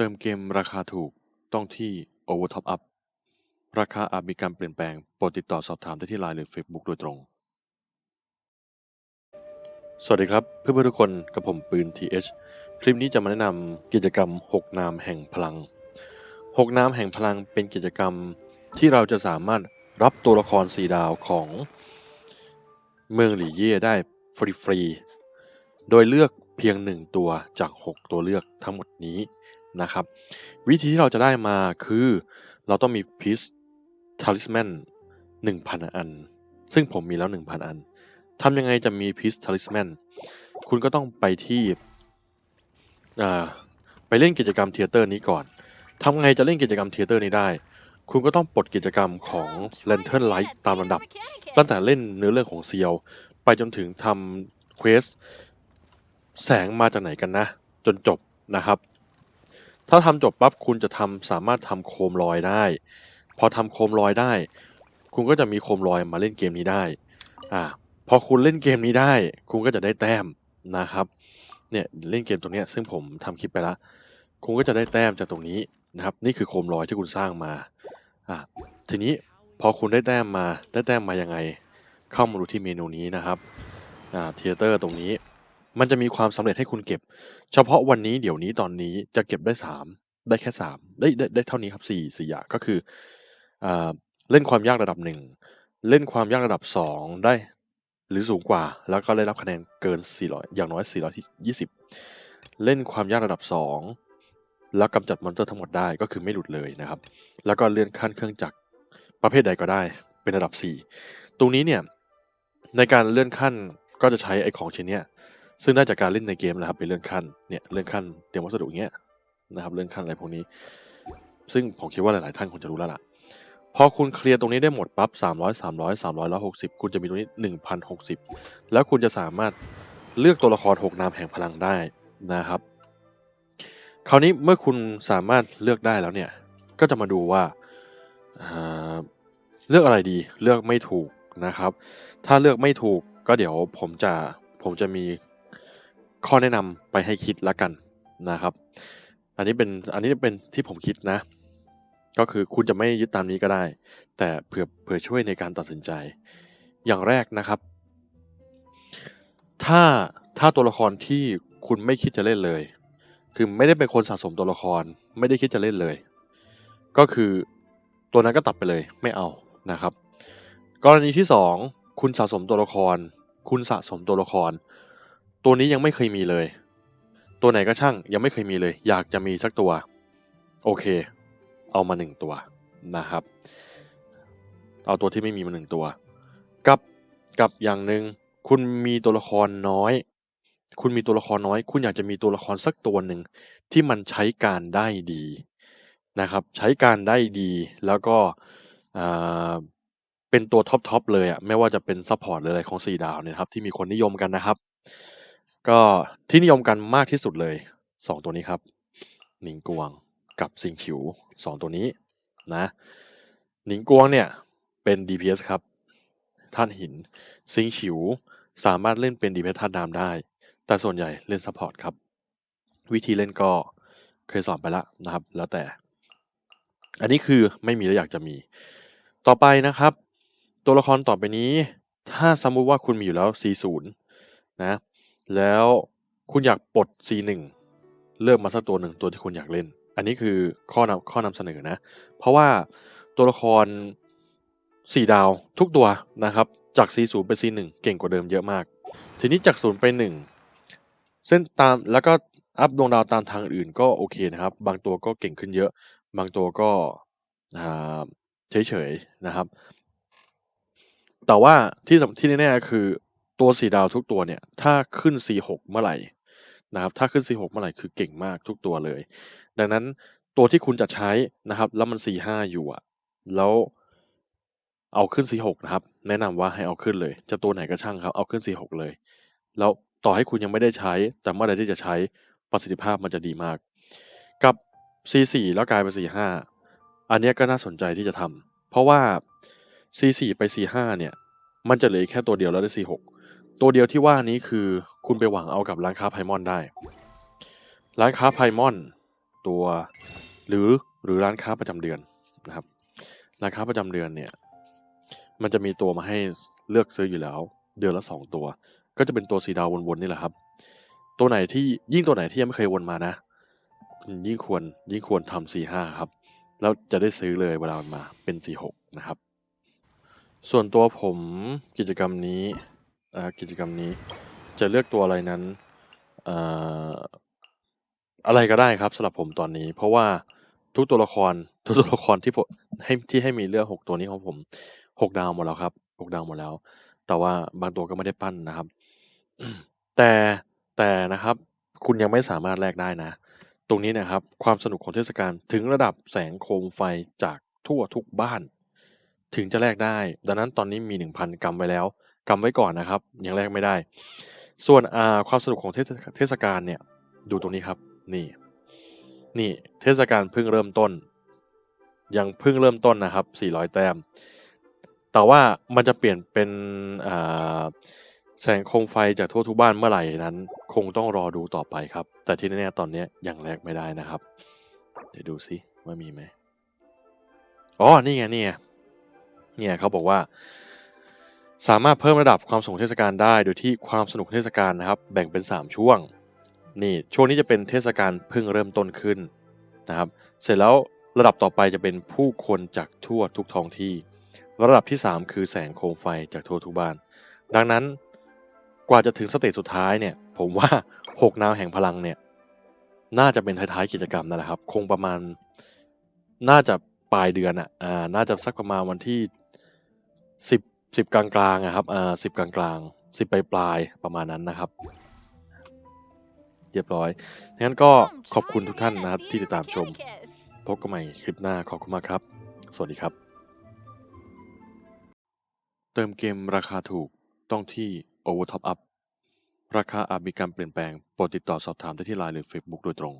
เติมเกมราคาถูกต้องที่ Overtop Up ราคาอาจมีการเปลี่ยนแปลง โปรดติดต่อสอบถามได้ที่ Line หรือ Facebook โดยตรง สวัสดีครับ เพื่อนๆทุกคนกับผมปืน TH คลิปนี้จะมาแนะนำกิจกรรม 6 นามแห่งพลัง 6 นามแห่งพลังเป็นกิจกรรมที่เราจะสามารถรับตัวละคร 4 ดาวของเมืองหลี่เย่ได้ฟรีๆ โดยเลือกเพียง 1 ตัวจาก 6 ตัวเลือกทั้งหมดนี้ นะครับ วิธีที่เราจะได้มาคือเราต้องมีพิสทาลิสแมน1,000อัน ซึ่งผมมีแล้ว1,000อันทำยังไงจะมีพิสทาลิสแมนคุณก็ต้องไปที่ไปเล่นกิจกรรมเทเตอร์นี้ก่อนทำไงจะเล่นกิจกรรมเทเตอร์นี้ได้ คุณก็ต้องปลดกิจกรรมของ Lantern Light ตามลำดับ ตั้งแต่เล่นเนื้อเรื่องของเซียว ไปจนถึงทำเควสแสงมาจากไหนกันนะ จนจบนะครับ ถ้าทำจบปั๊บคุณจะทำสามารถทำโคมลอยได้ พอทำโคมลอยได้ คุณก็จะมีโคมลอยมาเล่นเกมนี้ได้อ่าพอคุณเล่นเกมนี้ได้ คุณก็จะได้แต้มนะครับเนี่ยเล่นเกมตรงนี้ซึ่งผมทำคลิปไปแล้วคุณก็จะได้แต้มจากตรงนี้นะครับ นี่คือโคมลอยที่คุณสร้างมาอ่าทีนี้พอคุณได้แต้มมาได้แต้มมายังไง เข้ามาดูที่เมนูนี้นะครับอ่าเทเตอร์ตรงนี้ มันจะมีความสำเร็จให้คุณเก็บ เฉพาะวันนี้เดี๋ยวนี้ตอนนี้จะเก็บได้สามได้แค่สามได้ได้ได้เท่านี้ครับสี่สี่อย่างก็คืออเล่นความยากระดับหนึ่งเล่นความยากระดับสองได้ หรือสูงกว่า แล้วก็ได้รับคะแนนเกิน 400 อย่างน้อย 420 เล่นความยากระดับ 2 แล้วกำจัดมอนสเตอร์ทั้งหมดได้ก็คือไม่หลุดเลยนะครับ แล้วก็เลื่อนขั้นเครื่องจักรประเภทใดก็ได้เป็นระดับ 4 ตรงนี้เนี่ยในการเลื่อนขั้นก็จะใช้ไอของชิ้นเนี้ย ซึ่งได้จากการเล่นในเกมนะครับเป็นเลื่อนขั้นเนี่ยเลื่อนขั้นเตรียมวัสดุเงี้ยนะครับเลื่อนขั้นอะไรพวกนี้ ซึ่งผมคิดว่าหลาย ๆ ท่านคงจะรู้แล้วล่ะพอคุณเคลียร์ตรงนี้ได้หมดปั๊บ300 300 300แล้ว60 คุณจะมีตรงนี้ 1,060 แล้วคุณจะสามารถเลือกตัวละคร 6 นามแห่งพลังได้นะครับ คราวนี้เมื่อคุณสามารถเลือกได้แล้วเนี่ย ก็จะมาดูว่าอ่าเลือกอะไรดีเลือกไม่ถูกนะครับ ถ้าเลือกไม่ถูกก็เดี๋ยวผมจะผมจะมี ข้อแนะนำไปให้คิดละกันนะครับ อันนี้เป็นอันนี้เป็นที่ผมคิดนะ ก็คือคุณจะไม่ยึดตามนี้ก็ได้ แต่เผื่อเผื่อช่วยในการตัดสินใจ อย่างแรกนะครับ ถ้าถ้าตัวละครที่คุณไม่คิดจะเล่นเลย คือไม่ได้เป็นคนสะสมตัวละคร ไม่ได้คิดจะเล่นเลย ก็คือตัวนั้นก็ตัดไปเลยไม่เอานะครับ กรณีที่สองคุณสะสมตัวละคร คุณสะสมตัวละคร ตัวนี้ยังไม่เคยมีเลย ตัวไหนก็ช่างยังไม่เคยมีเลย อยากจะมีสักตัว โอเค เอามาหนึ่งตัวนะครับ เอาตัวที่ไม่มีมาหนึ่งตัว กับกับอย่างหนึ่งคุณมีตัวละครน้อย คุณมีตัวละครน้อย คุณอยากจะมีตัวละครสักตัวหนึ่งที่มันใช้การได้ดีนะครับ ใช้การได้ดีแล้วก็อ่าเป็นตัวท็อปทอปเลยอะไม่ว่าจะเป็นซัพพอร์ตเลยของสี่ดาวเนี่ยครับที่มีคนนิยมกันนะครับ ก็ที่นิยมกันมากที่สุดเลยสองตัวนี้ครับหนิงกวงกับซิงฉิวสองตัวนี้นะหนิงกวงเนี่ยเป็น DPS ครับท่านหินซิงฉิวสามารถเล่นเป็น DPS ธาตุน้ำได้ แต่ส่วนใหญ่เล่นซัพพอร์ตครับ วิธีเล่นก็เคยสอนไปแล้วนะครับ แล้วแต่ อันนี้คือไม่มีแล้วอยากจะมี ต่อไปนะครับ ตัวละครต่อไปนี้ ถ้าสมมุติว่าคุณมีอยู่แล้ว C0 นะ แล้วคุณอยากปลด C1 เลือกมาสักตัวหนึ่งตัวที่คุณอยากเล่น อันนี้คือข้อนำข้อนำเสนอนะ เพราะว่าตัวละคร 4 ดาวทุกตัวนะครับ จาก C0 เป็น C1 เก่งกว่าเดิมเยอะมาก ทีนี้จาก 0 ไป 1 เส้นตามแล้วก็อัพดวงดาวตามทางอื่นก็โอเคนะครับ บางตัวก็เก่งขึ้นเยอะ บางตัวก็เฉยๆนะครับ แต่ว่าที่สำที่แน่ๆคือ ตัวสีดาวทุกตัวเนี่ย ถ้าขึ้น C6 เมื่อไหร่นะครับ ถ้าขึ้น C6 เมื่อไหร่คือเก่งมากทุกตัวเลย ดังนั้นตัวที่คุณจะใช้นะครับ แล้วมัน C5 อยู่อะแล้วเอาขึ้น C6 นะครับ แนะนำว่าให้เอาขึ้นเลย จะตัวไหนก็ช่างครับ เอาขึ้น C6 เลย แล้วต่อให้คุณยังไม่ได้ใช้ แต่เมื่อใดที่จะใช้ประสิทธิภาพมันจะดีมาก กับ C4 แล้วกลายเป็น C5 อันนี้ก็น่าสนใจที่จะทำเพราะว่า C4 ไป C5 เนี่ย มันจะเหลือแค่ตัวเดียวแล้วได้ C6 ตัวเดียวที่ว่านี้คือคุณไปหวังเอากับร้านค้าไพมอนได้ ร้านค้าไพมอนตัวหรือหรือร้านค้าประจำเดือนนะครับ ร้านค้าประจำเดือนเนี่ย มันจะมีตัวมาให้เลือกซื้ออยู่แล้ว เดือนละสองตัว ก็จะเป็นตัวสีดาววนๆนี่แหละครับ ตัวไหนที่ยิ่งตัวไหนที่ยังไม่เคยวนมานะ ยิ่งควรยิ่งควรทำสีห้าครับ แล้วจะได้ซื้อเลยเวลามันมาเป็นสีหกนะครับ ส่วนตัวผมกิจกรรมนี้ กิจกรรมนี้จะเลือกตัวอะไรนั้นอะไรก็ได้ครับสำหรับผมตอนนี้ เพราะว่าทุกตัวละครทุกตัวละครที่ผมให้ที่ให้มีเลือกหกตัวนี้ของผมหกดาวหมดแล้วครับหกดาวหมดแล้ว แต่ว่าบางตัวก็ไม่ได้ปั้นนะครับ แต่แต่นะครับ คุณยังไม่สามารถแลกได้นะ ตรงนี้นะครับ ความสนุกของเทศกาลถึงระดับแสงโคมไฟจากทั่วทุกบ้าน ถึงจะแลกได้ ดังนั้นตอนนี้มีหนึ่งพันกำไว้แล้ว กำไว้ก่อนนะครับยังแลกไม่ได้ ส่วนความสนุกของเทศกาลเนี่ยดูตรงนี้ครับนี่นี่เทศกาลเพิ่งเริ่มต้น ยังเพิ่งเริ่มต้นนะครับ 400 แต้ม แต่ว่ามันจะเปลี่ยนเป็นแสงโคมไฟจากทั่วทุกบ้านเมื่อไหร่นั้น คงต้องรอดูต่อไปครับ แต่ที่แน่ๆตอนนี้ยังแลกไม่ได้นะครับ เดี๋ยวดูซิว่ามีไหมอ๋อ นี่ไงนี่ไงเนี่ยเขาบอกว่า สามารถเพิ่มระดับความสนุกเทศกาลได้ โดยที่ความสนุกเทศกาลนะครับ แบ่งเป็น 3 ช่วง นี่ช่วงนี้จะเป็นเทศกาลเพิ่งเริ่มต้นขึ้นนะครับ เสร็จแล้วระดับต่อไปจะเป็นผู้คนจากทั่วทุกท้องที่ ระดับที่ 3 คือแสงโคมไฟจากทั่วทุกบ้าน ดังนั้นกว่าจะถึงสเตจสุดท้ายเนี่ย ผมว่า 6 นาวแห่งพลังเนี่ย น่าจะเป็นท้ายๆกิจกรรมนั่นแหละครับ คงประมาณ น่าจะปลายเดือนอะอ่าน่าจะสักประมาณวันที่สิบ สิบกลางกลางๆอะครับอ่าสิบกลางกลางสิบปลายๆประมาณนั้นนะครับ เรียบร้อยงั้นก็ขอบคุณทุกท่านนะครับที่ติดตามชม พบกันใหม่คลิปหน้าขอบคุณมากครับ สวัสดีครับ เติมเกมราคาถูกต้องที่ Over Top Up ราคาอาจมีการเปลี่ยนแปลง โปรดติดต่อสอบถามได้ที่ไลน์หรือ Facebook โดยตรง